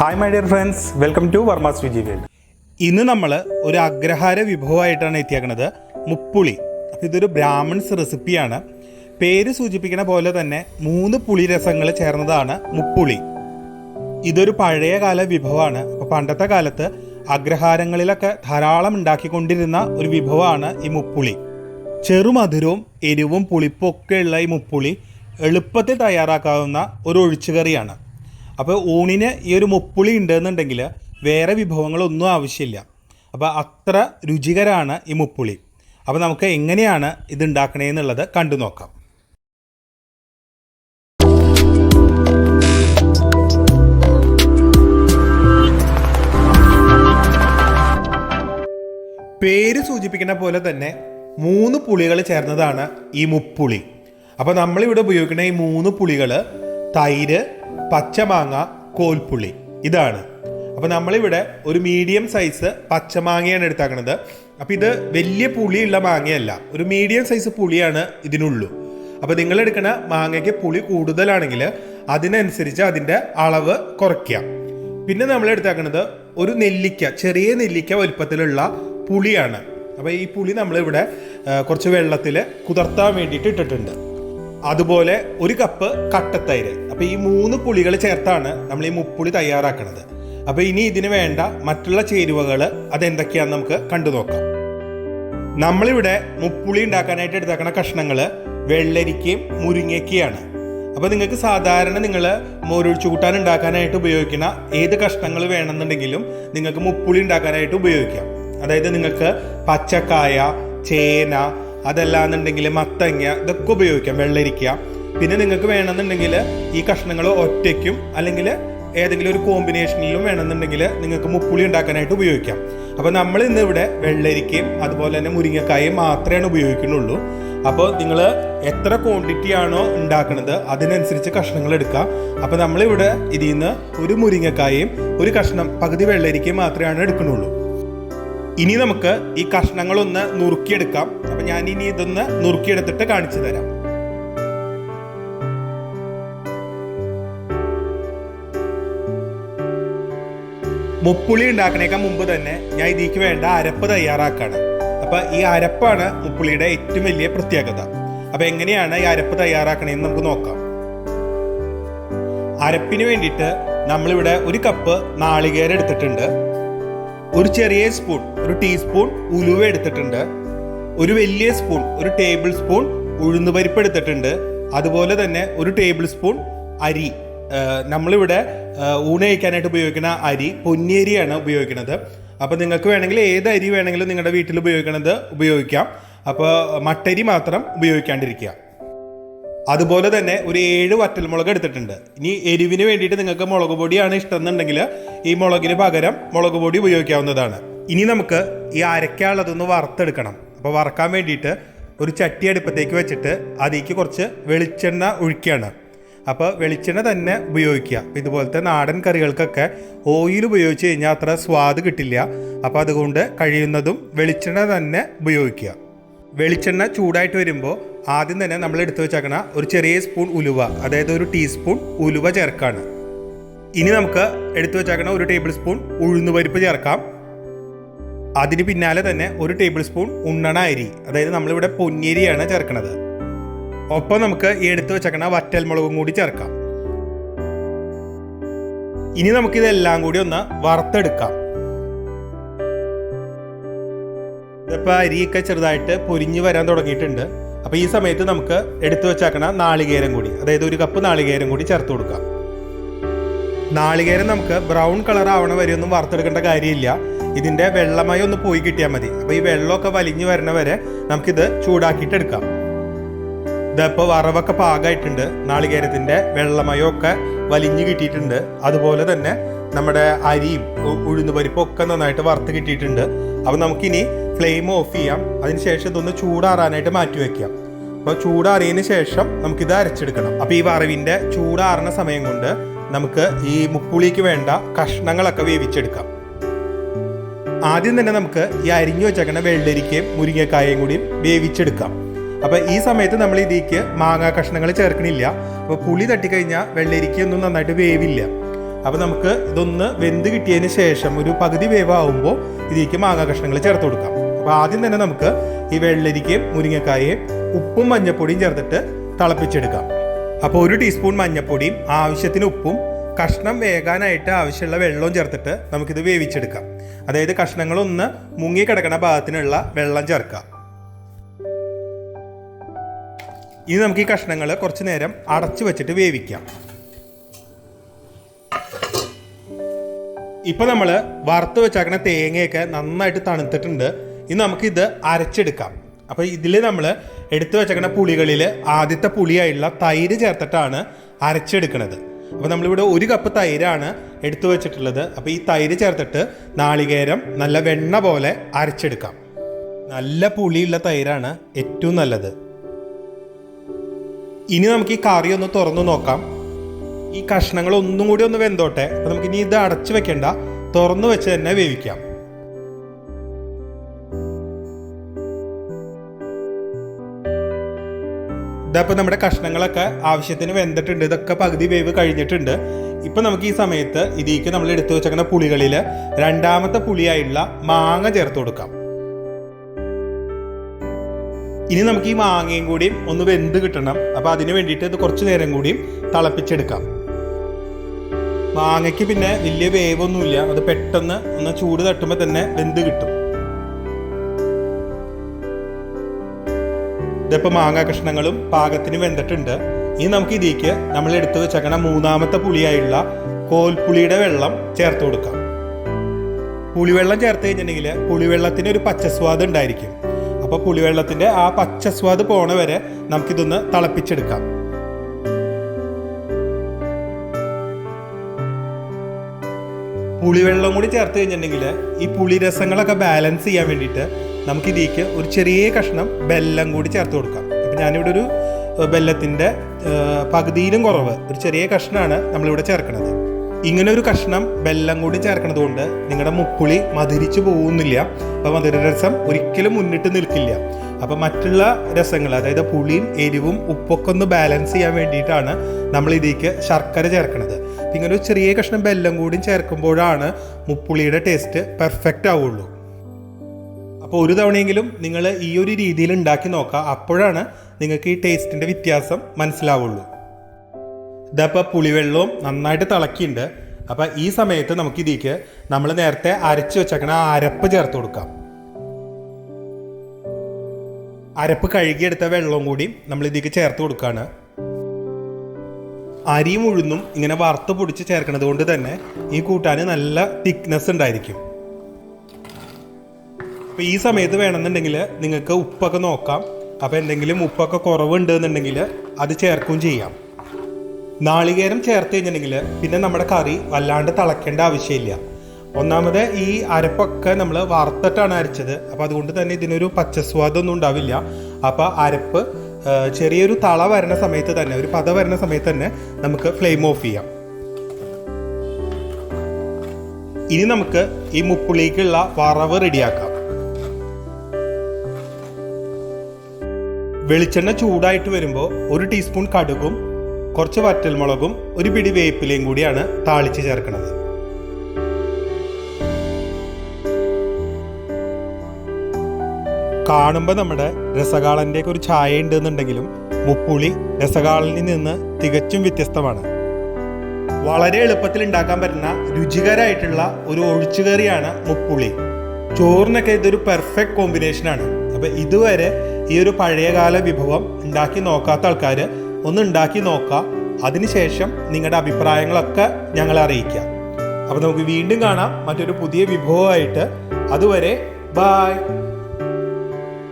Hi my dear friends welcome to Varma's Viji world ഇന്ന് നമ്മൾ ഒരു അഗ്രഹാര വിഭവമായിട്ടാണ് എത്തിയേക്കുന്നത് മുപ്പുളി. ഇതൊരു ബ്രാഹ്മിൺസ് റെസിപ്പിയാണ്. പേര് സൂചിപ്പിക്കുന്ന പോലെ തന്നെ മൂന്ന് പുളി രസങ്ങൾ ചേർന്നതാണ് മുപ്പുളി. ഇതൊരു പഴയ കാല വിഭവമാണ്. അപ്പോൾ പണ്ടത്തെ കാലത്ത് അഗ്രഹാരങ്ങളിലൊക്കെ ധാരാളം ഉണ്ടാക്കിക്കൊണ്ടിരുന്ന ഒരു വിഭവമാണ് ഈ മുപ്പുളി. ചെറുമധുരവും എരിവും പുളിപ്പൊക്കെയുള്ള ഈ മുപ്പുളി എളുപ്പത്തിൽ തയ്യാറാക്കാവുന്ന ഒരു ഒഴിച്ചുകറിയാണ്. അപ്പോൾ ഊണിന് ഈ ഒരു മുപ്പുളി ഉണ്ടെന്നുണ്ടെങ്കിൽ വേറെ വിഭവങ്ങളൊന്നും ആവശ്യമില്ല. അപ്പോൾ അത്ര രുചികരമാണ് ഈ മുപ്പുളി. അപ്പോൾ നമുക്ക് എങ്ങനെയാണ് ഇത് ഉണ്ടാക്കണേന്നുള്ളത് കണ്ടു നോക്കാം. പേര് സൂചിപ്പിക്കുന്ന പോലെ തന്നെ മൂന്ന് പുളികൾ ചേർന്നതാണ് ഈ മുപ്പുളി. അപ്പോൾ നമ്മളിവിടെ ഉപയോഗിക്കുന്ന ഈ മൂന്ന് പുളികൾ തൈര് പച്ചമാങ്ങ കോൽപ്പുളി. ഇതാണ്. അപ്പോൾ നമ്മളിവിടെ ഒരു മീഡിയം സൈസ് പച്ചമാങ്ങയാണ് എടുത്താക്കണത്. അപ്പോൾ ഇത് വലിയ പുളിയുള്ള മാങ്ങയല്ല. ഒരു മീഡിയം സൈസ് പുളിയാണ് ഇതിനുള്ളൂ. അപ്പോൾ നിങ്ങൾ എടുക്കുന്ന മാങ്ങയ്ക്ക് പുളി കൂടുതലാണെങ്കിൽ അതിനനുസരിച്ച് അതിന്റെ അളവ് കുറയ്ക്കാം. പിന്നെ നമ്മൾ എടുത്താക്കുന്നത് ഒരു നെല്ലിക്ക ചെറിയ നെല്ലിക്ക വലുപ്പത്തിലുള്ള പുളിയാണ്. അപ്പോൾ ഈ പുളി നമ്മളിവിടെ കുറച്ച് വെള്ളത്തിൽ കുതിർത്താൻ വേണ്ടിയിട്ട് ഇട്ടിട്ടുണ്ട്. അതുപോലെ ഒരു കപ്പ് കട്ടത്തൈര് അപ്പോൾ ഈ മൂന്ന് പുളികൾ ചേർത്താണ് നമ്മൾ ഈ മുപ്പുളി തയ്യാറാക്കുന്നത് അപ്പോൾ ഇനി ഇതിന് വേണ്ട മറ്റുള്ള ചേരുവകൾ അതെന്തൊക്കെയാണെന്ന് നമുക്ക് കണ്ടു നോക്കാം. നമ്മളിവിടെ മുപ്പുളി ഉണ്ടാക്കാനായിട്ട് എടുത്തേക്കണ കഷ്ണങ്ങൾ വെള്ളരിക്കയും മുരിങ്ങയ്ക്കയാണ്. അപ്പോൾ നിങ്ങൾക്ക് സാധാരണ നിങ്ങൾ മോരൊഴിച്ചു കൂട്ടാൻ ഉണ്ടാക്കാനായിട്ട് ഉപയോഗിക്കുന്ന ഏത് കഷ്ണങ്ങൾ വേണമെന്നുണ്ടെങ്കിലും നിങ്ങൾക്ക് മുപ്പുളി ഉണ്ടാക്കാനായിട്ട് ഉപയോഗിക്കാം. അതായത് നിങ്ങൾക്ക് പച്ചക്കായ ചേന അതല്ലാന്നുണ്ടെങ്കിൽ മത്തങ്ങ ഇതൊക്കെ ഉപയോഗിക്കാം വെള്ളരിക്ക. പിന്നെ നിങ്ങൾക്ക് വേണമെന്നുണ്ടെങ്കിൽ ഈ കഷ്ണങ്ങൾ ഒറ്റയ്ക്കും അല്ലെങ്കിൽ ഏതെങ്കിലും ഒരു കോമ്പിനേഷനിലും വേണമെന്നുണ്ടെങ്കിൽ നിങ്ങൾക്ക് മുപ്പുളി ഉണ്ടാക്കാനായിട്ട് ഉപയോഗിക്കാം. അപ്പോൾ നമ്മൾ ഇന്ന് ഇവിടെ വെള്ളരിക്കയും അതുപോലെ തന്നെ മുരിങ്ങക്കായും മാത്രമേ ഉപയോഗിക്കുന്നുള്ളൂ. അപ്പോൾ നിങ്ങൾ എത്ര ക്വാണ്ടിറ്റി ആണോ ഉണ്ടാക്കുന്നത് അതിനനുസരിച്ച് കഷ്ണങ്ങൾ എടുക്കുക അപ്പോൾ നമ്മളിവിടെ ഇതിൽ നിന്ന് ഒരു മുരിങ്ങക്കായും ഒരു കഷ്ണം പകുതി വെള്ളരിക്കയും മാത്രമാണ് എടുക്കുന്നുള്ളൂ. ഇനി നമുക്ക് ഈ കഷ്ണങ്ങളൊന്ന് നുറുക്കിയെടുക്കാം. അപ്പം ഞാൻ ഇനി ഇതൊന്ന് നുറുക്കിയെടുത്തിട്ട് കാണിച്ചു തരാം. മുപ്പുളി ഉണ്ടാക്കണേക്കാൾ മുമ്പ് തന്നെ ഞാൻ ഇതിലേക്ക് വേണ്ട അരപ്പ് തയ്യാറാക്കുകയാണ് അപ്പോൾ ഈ അരപ്പാണ് മുപ്പുളിയുടെ ഏറ്റവും വലിയ പ്രത്യേകത. അപ്പോൾ എങ്ങനെയാണ് ഈ അരപ്പ് തയ്യാറാക്കണേന്ന് നമുക്ക് നോക്കാം. അരപ്പിന് വേണ്ടിയിട്ട് നമ്മളിവിടെ ഒരു കപ്പ് നാളികേരം എടുത്തിട്ടുണ്ട്. ഒരു ചെറിയ സ്പൂൺ ഒരു ടീസ്പൂൺ ഉലുവ എടുത്തിട്ടുണ്ട്. ഒരു വലിയ സ്പൂൺ ഒരു ടേബിൾ സ്പൂൺ ഉഴുന്നുപരിപ്പ് എടുത്തിട്ടുണ്ട്. അതുപോലെ തന്നെ ഒരു ടേബിൾ സ്പൂൺ അരി. നമ്മളിവിടെ ഊണ് കഴിക്കാനായിട്ട് ഉപയോഗിക്കുന്ന അരി പൊന്നിയരിയാണ് ഉപയോഗിക്കുന്നത്. അപ്പോൾ നിങ്ങൾക്ക് വേണമെങ്കിൽ ഏത് അരി വേണമെങ്കിലും നിങ്ങളുടെ വീട്ടിൽ ഉപയോഗിക്കണത് ഉപയോഗിക്കാം. അപ്പോൾ മട്ടരി മാത്രം ഉപയോഗിക്കാണ്ടിരിക്കുക. അതുപോലെ തന്നെ ഒരു ഏഴ് വറ്റൽമുളക് എടുത്തിട്ടുണ്ട്. ഇനി എരിവിന് വേണ്ടിയിട്ട് നിങ്ങൾക്ക് മുളക് പൊടിയാണ് ഇഷ്ടം എന്നുണ്ടെങ്കിൽ ഈ മുളകിന് പകരം മുളക് പൊടി ഉപയോഗിക്കാവുന്നതാണ്. ഇനി നമുക്ക് ഈ അരക്കാനുള്ളതൊന്ന് വറുത്തെടുക്കണം. അപ്പോൾ വറക്കാൻ വേണ്ടിയിട്ട് ഒരു ചട്ടി അടുപ്പത്തേക്ക് വെച്ചിട്ട് അതിലേക്ക് കുറച്ച് വെളിച്ചെണ്ണ ഒഴിക്കുകയാണ്. അപ്പോൾ വെളിച്ചെണ്ണ തന്നെ ഉപയോഗിക്കുക. ഇതുപോലത്തെ നാടൻ കറികൾക്കൊക്കെ ഓയിൽ ഉപയോഗിച്ച് കഴിഞ്ഞാൽ അത്ര സ്വാദ് കിട്ടില്ല. അപ്പോൾ അതുകൊണ്ട് കഴിയുന്നതും വെളിച്ചെണ്ണ തന്നെ ഉപയോഗിക്കുക. വെളിച്ചെണ്ണ ചൂടായിട്ട് വരുമ്പോൾ ആദ്യം തന്നെ നമ്മൾ എടുത്തു വെച്ചേക്കണ ഒരു ചെറിയ സ്പൂൺ ഉലുവ അതായത് ഒരു ടീസ്പൂൺ ഉലുവ ചേർക്കാണ്. ഇനി നമുക്ക് എടുത്തു വെച്ചേക്കണ ഒരു ടേബിൾ സ്പൂൺ ഉഴുന്ന് പരിപ്പ് ചേർക്കാം. അതിന് പിന്നാലെ തന്നെ ഒരു ടേബിൾ സ്പൂൺ ഉണ്ണണ അരി അതായത് നമ്മളിവിടെ പൊന്നിയരിയാണ് ചേർക്കുന്നത് ഒപ്പം നമുക്ക് ഈ എടുത്തു വെച്ചേക്കണ വറ്റൽ മുളകും കൂടി ചേർക്കാം. ഇനി നമുക്കിതെല്ലാം കൂടി ഒന്ന് വറുത്തെടുക്കാം. ഇതിപ്പോൾ അരിയൊക്കെ ചെറുതായിട്ട് പൊരിഞ്ഞു വരാൻ തുടങ്ങിയിട്ടുണ്ട്. അപ്പോൾ ഈ സമയത്ത് നമുക്ക് എടുത്തു വെച്ചേക്കണ നാളികേരം കൂടി അതായത് ഒരു കപ്പ് നാളികേരം കൂടി ചേർത്ത് കൊടുക്കാം. നാളികേരം നമുക്ക് ബ്രൗൺ കളർ ആവണ വരെ ഒന്നും വറുത്തെടുക്കേണ്ട കാര്യമില്ല. ഇതിന്റെ വെള്ളമായി ഒന്ന് പോയി കിട്ടിയാൽ മതി. അപ്പോൾ ഈ വെള്ളമൊക്കെ വലിഞ്ഞു വരണ വരെ നമുക്കിത് ചൂടാക്കിയിട്ട് എടുക്കാം ഇതിപ്പോൾ വറവൊക്കെ പാകമായിട്ടുണ്ട് നാളികേരത്തിന്റെ വെള്ളമയൊക്കെ വലിഞ്ഞു കിട്ടിയിട്ടുണ്ട്. അതുപോലെ തന്നെ നമ്മുടെ അരിയും ഉഴുന്ന് പരിപ്പും ഒക്കെ നന്നായിട്ട് വറുത്ത് കിട്ടിയിട്ടുണ്ട്. അപ്പോൾ നമുക്കിനി ഫ്ലെയിം ഓഫ് ചെയ്യാം. അതിനുശേഷം ഇതൊന്ന് ചൂടാറാനായിട്ട് മാറ്റി വെക്കാം. അപ്പോൾ ചൂടാറിയതിന് ശേഷം നമുക്കിത് അരച്ചെടുക്കണം. അപ്പോൾ ഈ വറവിന്റെ ചൂടാറുന്ന സമയം കൊണ്ട് നമുക്ക് ഈ മുപ്പുളിക്ക് വേണ്ട കഷ്ണങ്ങളൊക്കെ വേവിച്ചെടുക്കാം. ആദ്യം തന്നെ നമുക്ക് ഈ അരിഞ്ഞു വെച്ചേക്കണ വെള്ളരിക്കയും മുരിങ്ങക്കായയും കൂടി വേവിച്ചെടുക്കാം. അപ്പൊ ഈ സമയത്ത് നമ്മൾ ഇതിലേക്ക് മാങ്ങാ കഷ്ണങ്ങൾ ചേർക്കണില്ല. അപ്പോൾ പുളി തട്ടിക്കഴിഞ്ഞാൽ വെള്ളരിക്കൊന്നും നന്നായിട്ട് വേവില്ല. അപ്പോൾ നമുക്ക് ഇതൊന്ന് വെന്ത് കിട്ടിയതിന് ശേഷം ഒരു പകുതി വേവാകുമ്പോൾ ഇതിലേക്ക് മാങ്ങാ കഷ്ണങ്ങൾ ചേർത്ത് കൊടുക്കാം. അപ്പോൾ ആദ്യം തന്നെ നമുക്ക് ഈ വെള്ളരിക്കയും മുരിങ്ങക്കായയും ഉപ്പും മഞ്ഞപ്പൊടിയും ചേർത്തിട്ട് തിളപ്പിച്ചെടുക്കാം. അപ്പോൾ ഒരു ടീസ്പൂൺ മഞ്ഞപ്പൊടിയും ആവശ്യത്തിന് ഉപ്പും കഷ്ണം വേകാനായിട്ട് ആവശ്യമുള്ള വെള്ളവും ചേർത്തിട്ട് നമുക്കിത് വേവിച്ചെടുക്കാം. അതായത് കഷ്ണങ്ങളൊന്ന് മുങ്ങി കിടക്കുന്ന ഭാഗത്തിനുള്ള വെള്ളം ചേർക്കാം. ഇനി നമുക്ക് ഈ കഷ്ണങ്ങൾ കുറച്ച് നേരം അടച്ചു വെച്ചിട്ട് വേവിക്കാം. ഇപ്പൊ നമ്മൾ വറുത്ത് വെച്ചാക്കണ തേങ്ങയൊക്കെ നന്നായിട്ട് തണുത്തിട്ടുണ്ട്. ഇനി നമുക്കിത് അരച്ചെടുക്കാം. അപ്പോൾ ഇതിൽ നമ്മൾ എടുത്തു വെച്ചേക്കുന്ന പുളികളിൽ ആദ്യത്തെ പുളിയായിട്ടുള്ള തൈര് ചേർത്തിട്ടാണ് അരച്ചെടുക്കുന്നത് അപ്പോൾ നമ്മളിവിടെ ഒരു കപ്പ് തൈരാണ് എടുത്തു വെച്ചിട്ടുള്ളത്. അപ്പോൾ ഈ തൈര് ചേർത്തിട്ട് നാളികേരം നല്ല വെണ്ണ പോലെ അരച്ചെടുക്കാം. നല്ല പുളിയുള്ള തൈരാണ് ഏറ്റവും നല്ലത്. ഇനി നമുക്ക് ഈ കറി ഒന്ന് തുറന്നു നോക്കാം. ഈ കഷ്ണങ്ങൾ ഒന്നും കൂടി ഒന്ന് വെന്തോട്ടെ. അപ്പം നമുക്ക് ഇനി ഇത് അടച്ചു വെക്കണ്ട. തുറന്നു വെച്ച് തന്നെ വേവിക്കാം. ഇതപ്പോൾ നമ്മുടെ കഷ്ണങ്ങളൊക്കെ ആവശ്യത്തിന് വെന്തിട്ടുണ്ട്. ഇതൊക്കെ പകുതി വേവ് കഴിഞ്ഞിട്ടുണ്ട്. ഇപ്പൊ നമുക്ക് ഈ സമയത്ത് ഇതിലേക്ക് നമ്മൾ എടുത്തു വെച്ചേക്കുന്ന പുളികളിൽ രണ്ടാമത്തെ പുളിയായുള്ള മാങ്ങ ചേർത്ത് കൊടുക്കാം. ഇനി നമുക്ക് ഈ മാങ്ങയും കൂടിയും ഒന്ന് വെന്ത് കിട്ടണം. അപ്പോൾ അതിന് വേണ്ടിയിട്ട് ഇത് കുറച്ച് നേരം കൂടിയും തിളപ്പിച്ചെടുക്കാം. മാങ്ങയ്ക്ക് പിന്നെ വലിയ വേവൊന്നുമില്ല. അത് പെട്ടെന്ന് ഒന്ന് ചൂട് തട്ടുമ്പോൾ തന്നെ വെന്ത് കിട്ടും. ഇതിപ്പോൾ മാങ്ങ കഷ്ണങ്ങളും പാകത്തിന് വെന്തിട്ടുണ്ട്. ഇനി നമുക്ക് ഇതിലേക്ക് നമ്മൾ എടുത്തു വെച്ചേക്കണ മൂന്നാമത്തെ പുളിയായുള്ള കോൽപ്പുളിയുടെ വെള്ളം ചേർത്ത് കൊടുക്കാം. പുളിവെള്ളം ചേർത്ത് കഴിഞ്ഞിട്ടുണ്ടെങ്കിൽ പുളിവെള്ളത്തിന് ഒരു പച്ചസ്വാദ് ഉണ്ടായിരിക്കും. അപ്പോൾ പുളിവെള്ളത്തിന്റെ ആ പച്ച സ്വാദ് പോണ വരെ നമുക്കിതൊന്ന് തിളപ്പിച്ചെടുക്കാം. പുളിവെള്ളം കൂടി ചേർത്ത് കഴിഞ്ഞിട്ടുണ്ടെങ്കിൽ ഈ പുളിരസങ്ങളൊക്കെ ബാലൻസ് ചെയ്യാൻ വേണ്ടിയിട്ട് നമുക്ക് ഇതിലേക്ക് ഒരു ചെറിയ കഷ്ണം ബെല്ലം കൂടി ചേർത്ത് കൊടുക്കാം. അപ്പം ഞാനിവിടെ ഒരു ബെല്ലത്തിന്റെ പകുതിയിലും കുറവ് ഒരു ചെറിയ കഷ്ണമാണ് നമ്മളിവിടെ ചേർക്കുന്നത് ഇങ്ങനെ ഒരു കഷ്ണം വെല്ലം കൂടി ചേർക്കണത് കൊണ്ട് നിങ്ങളുടെ മുപ്പുളി മധുരിച്ചു പോകുന്നില്ല അപ്പോൾ മധുരരസം ഒരിക്കലും മുന്നിട്ട് നിൽക്കില്ല. അപ്പോൾ മറ്റുള്ള രസങ്ങൾ അതായത് പുളിയും എരിവും ഉപ്പൊക്കെ ഒന്ന് ബാലൻസ് ചെയ്യാൻ വേണ്ടിയിട്ടാണ് നമ്മൾ ഇതിലേക്ക് ശർക്കര ചേർക്കുന്നത് ഇങ്ങനെ ഒരു ചെറിയ കഷ്ണം വെല്ലം കൂടി ചേർക്കുമ്പോഴാണ് മുപ്പുളിയുടെ ടേസ്റ്റ് പെർഫെക്റ്റ് ആവുള്ളൂ. അപ്പോൾ ഒരു തവണയെങ്കിലും നിങ്ങൾ ഈ ഒരു രീതിയിൽ ഉണ്ടാക്കി നോക്കുക. അപ്പോഴാണ് നിങ്ങൾക്ക് ഈ ടേസ്റ്റിന്റെ വ്യത്യാസം മനസ്സിലാവുള്ളൂ. ഇതപ്പോൾ പുളിവെള്ളവും നന്നായിട്ട് തിളക്കിയിട്ടുണ്ട് അപ്പോൾ ഈ സമയത്ത് നമുക്ക് ഇതിലേക്ക് നമ്മൾ നേരത്തെ അരച്ച് വെച്ചേക്കണ അരപ്പ് ചേർത്ത് കൊടുക്കാം. അരപ്പ് കഴുകിയെടുത്ത വെള്ളവും കൂടി നമ്മൾ ഇതിലേക്ക് ചേർത്ത് കൊടുക്കുകയാണ് അരിയും ഉഴുന്നും ഇങ്ങനെ വറുത്ത് പൊടിച്ച് ചേർക്കണത് കൊണ്ട് തന്നെ ഈ കൂട്ടാൻ നല്ല തിക്നെസ് ഉണ്ടായിരിക്കും. അപ്പോൾ ഈ സമയത്ത് വേണമെന്നുണ്ടെങ്കിൽ നിങ്ങൾക്ക് ഉപ്പൊക്കെ നോക്കാം. അപ്പോൾ എന്തെങ്കിലും ഉപ്പൊക്കെ കുറവുണ്ട് എന്നുണ്ടെങ്കിൽ അത് ചേർക്കുകയും ചെയ്യാം. നാളികേരം ചേർത്ത് കഴിഞ്ഞിട്ടുണ്ടെങ്കിൽ പിന്നെ നമ്മുടെ കറി വല്ലാണ്ട് തിളക്കേണ്ട ആവശ്യമില്ല. ഒന്നാമത് ഈ അരപ്പൊക്കെ നമ്മൾ വറുത്തിട്ടാണ് അരച്ചത്. അപ്പോൾ അതുകൊണ്ട് തന്നെ ഇതിനൊരു പച്ചസ്വാദൊന്നും ഉണ്ടാവില്ല. അപ്പോൾ അരപ്പ് ചെറിയൊരു തള വരുന്ന സമയത്ത് തന്നെ ഒരു പത വരുന്ന സമയത്ത് തന്നെ നമുക്ക് ഫ്ലെയിം ഓഫ് ചെയ്യാം. ഇനി നമുക്ക് ഈ മുപ്പുളിക്കുള്ള വറവ് റെഡിയാക്കാം. വെളിച്ചെണ്ണ ചൂടായിട്ട് വരുമ്പോൾ ഒരു ടീസ്പൂൺ കടുകും കുറച്ച് വറ്റൽമുളകും ഒരു പിടി വേപ്പിലയും കൂടിയാണ് താളിച്ച് ചേർക്കുന്നത്. കാണുമ്പോൾ നമ്മുടെ രസകാളന്റെ ഒരു ഛായ ഉണ്ടെന്നുണ്ടെങ്കിലും മുപ്പുളി രസകാളനിൽ നിന്ന് തികച്ചും വ്യത്യസ്തമാണ്. വളരെ എളുപ്പത്തിൽ ഉണ്ടാക്കാൻ പറ്റുന്ന രുചികരമായിട്ടുള്ള ഒരു ഒഴിച്ചുകറിയാണ് മുപ്പുളി. ചോറിനൊക്കെ ഇതൊരു പെർഫെക്റ്റ് കോമ്പിനേഷനാണ് അപ്പോൾ ഇതുവരെ ഈ ഒരു പഴയകാല വിഭവം ഉണ്ടാക്കി നോക്കാത്ത ആൾക്കാർ ഒന്ന് ഉണ്ടാക്കി നോക്കുക അതിനുശേഷം നിങ്ങളുടെ അഭിപ്രായങ്ങളൊക്കെ ഞങ്ങളെ അറിയിക്കുക അപ്പോൾ നമുക്ക് വീണ്ടും കാണാം. മറ്റൊരു പുതിയ വിഭവമായിട്ട്. അതുവരെ ബായ്